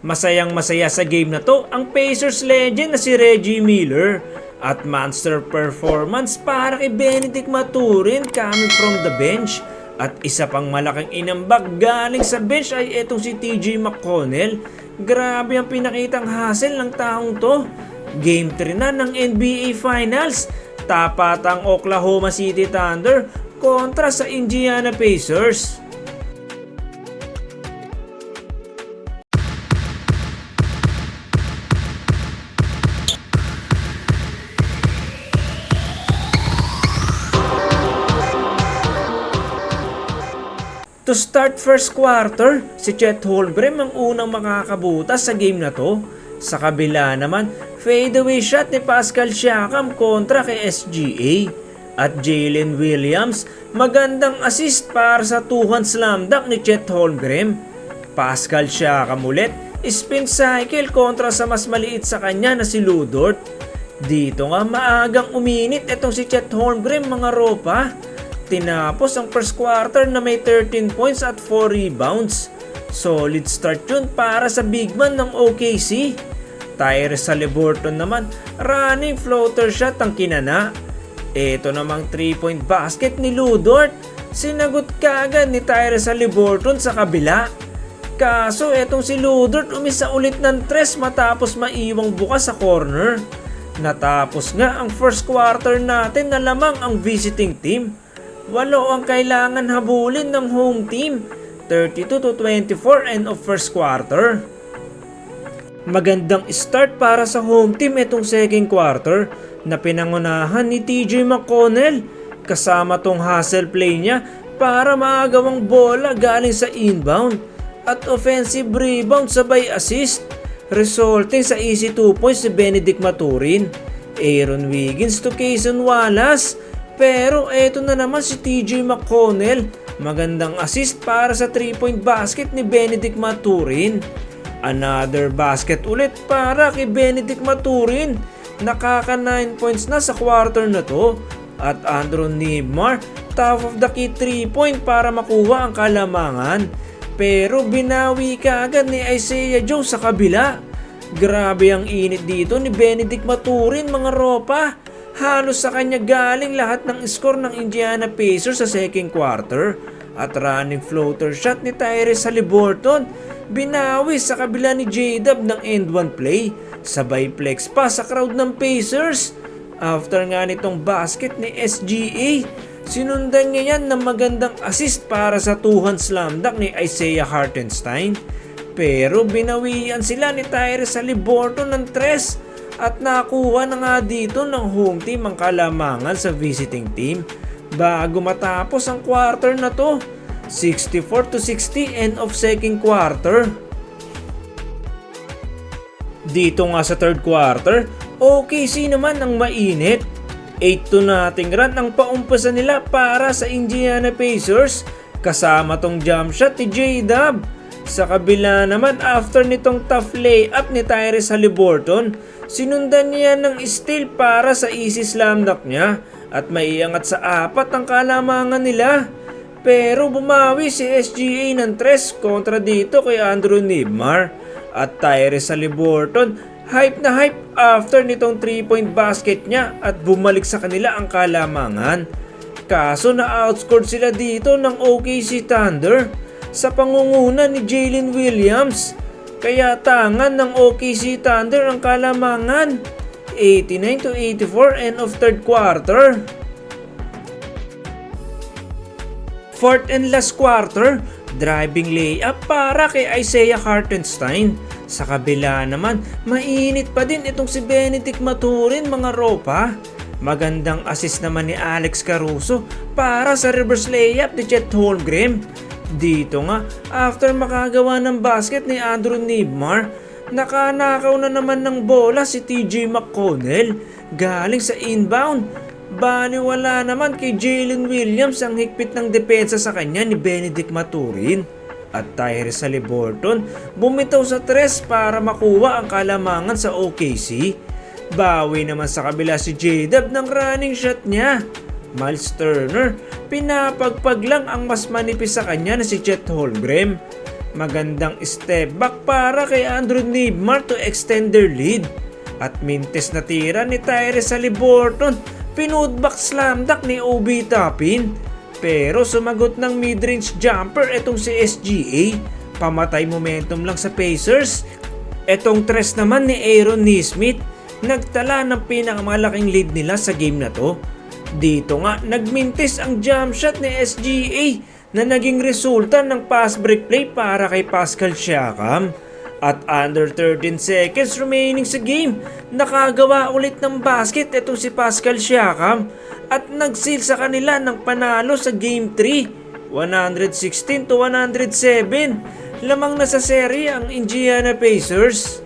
Masayang masaya sa game na to ang Pacers legend na si Reggie Miller at monster performance para kay Benedict Maturin coming from the bench. At isa pang malaking inambag galing sa bench ay etong si TJ McConnell. Grabe ang pinakitang hassle ng taong to. Game 3 na ng NBA Finals. Tapat ang Oklahoma City Thunder kontra sa Indiana Pacers. To start first quarter, si Chet Holmgren ang unang makakabutas sa game na to. Sa kabila naman, fadeaway shot ni Pascal Siakam kontra kay SGA. At Jalen Williams, magandang assist para sa two-hand slam dunk ni Chet Holmgren. Pascal Siakam ulit, spin cycle kontra sa mas maliit sa kanya na si Ludort. Dito nga maagang uminit itong si Chet Holmgren mga ropa. Tinapos ang first quarter na may 13 points at 4 rebounds. Solid start yun para sa big man ng OKC. Tyrese Haliburton naman, running floater shot ang kinana. Ito namang 3-point basket ni Ludort. Sinagot kagad ni Tyrese Haliburton sa kabila. Kaso etong si Ludort umisa ulit ng tres matapos maiwang bukas sa corner. Natapos nga ang first quarter natin na lamang ang visiting team. Walo ang kailangan habulin ng home team. 32 to 24 end of first quarter. Magandang start para sa home team itong second quarter na pinangunahan ni TJ McConnell kasama tong hustle play niya para maagawang bola galing sa inbound at offensive rebound sabay assist resulting sa easy 2 points si Benedict Maturin. Aaron Wiggins to Kayson Wallace pero eto na naman si TJ McConnell. Magandang assist para sa 3-point basket ni Benedict Maturin. Another basket ulit para kay Benedict Maturin. Nakaka 9 points na sa quarter na to. At Andrew Nibmar, top of the key 3 point para makuha ang kalamangan. Pero binawi ka agad ni Isaiah Joe sa kabila. Grabe ang init dito ni Benedict Maturin mga ropa. Halos sa kanya galing lahat ng score ng Indiana Pacers sa second quarter. At running floater shot ni Tyrese Haliburton. Binawi sa kabila ni J-Dub ng end one play. Sabay flex pa sa crowd ng Pacers. After nga nitong basket ni SGA, sinundan niya yan ng magandang assist para sa two-hand slam dunk ni Isaiah Hartenstein. Pero binawian sila ni Tyrese Haliburton ng tres at nakuha na nga dito ng home team ang kalamangan sa visiting team bago matapos ang quarter na to. 64 to 60 end of second quarter. Dito nga sa third quarter, OKC naman ang mainit. 8 to nothing run ang paumpasa nila para sa Indiana Pacers kasama tong jump shot ni J-Dub. Sa kabila naman after nitong tough layup ni Tyrese Haliburton, sinundan niya ng steal para sa easy slam dunk niya at maiangat sa apat ang kalamangan nila. Pero bumawi si SGA ng tres kontra dito kay Andrew Nibmar at Tyrese Haliburton hype na hype after nitong 3-point basket niya at bumalik sa kanila ang kalamangan. Kaso na-outscored sila dito ng OKC Thunder sa pangunguna ni Jalen Williams. Kaya tangan ng OKC Thunder ang kalamangan. 89 to 84 end of third quarter. Fourth and last quarter, driving layup para kay Isaiah Hartenstein. Sa kabila naman, mainit pa din itong si Benedict Maturin mga ropa. Magandang assist naman ni Alex Caruso para sa reverse layup ni Chet Holmgren. Dito nga, after makagawa ng basket ni Andrew Nibmar, nakanakaw na naman ng bola si TJ McConnell galing sa inbound. Baliwala naman kay Jalen Williams ang higpit ng depensa sa kanya ni Benedict Maturin. At Tyrese Haliburton bumitaw sa tres para makuha ang kalamangan sa OKC. Bawi naman sa kabila si J-Dub ng running shot niya. Miles Turner, pinapagpag lang ang mas manipis sa kanya na si Chet Holmgren. Magandang step back para kay Andrew Nibmar to extend their lead. At mintes na tira ni Tyrese Haliburton, pinudback slam dunk ni Obi Toppin. Pero sumagot ng mid-range jumper etong si SGA. Pamatay momentum lang sa Pacers. Etong tres naman ni Aaron Nesmith, nagtala ng pinakamalaking lead nila sa game na to. Dito nga, nagmintis ang jump shot ni SGA na naging resulta ng pass break play para kay Pascal Siakam. At under 13 seconds remaining sa game, nakagawa ulit ng basket itong si Pascal Siakam at nagsil sa kanila ng panalo sa Game 3, 116 to 107. Lamang na sa serye ang Indiana Pacers.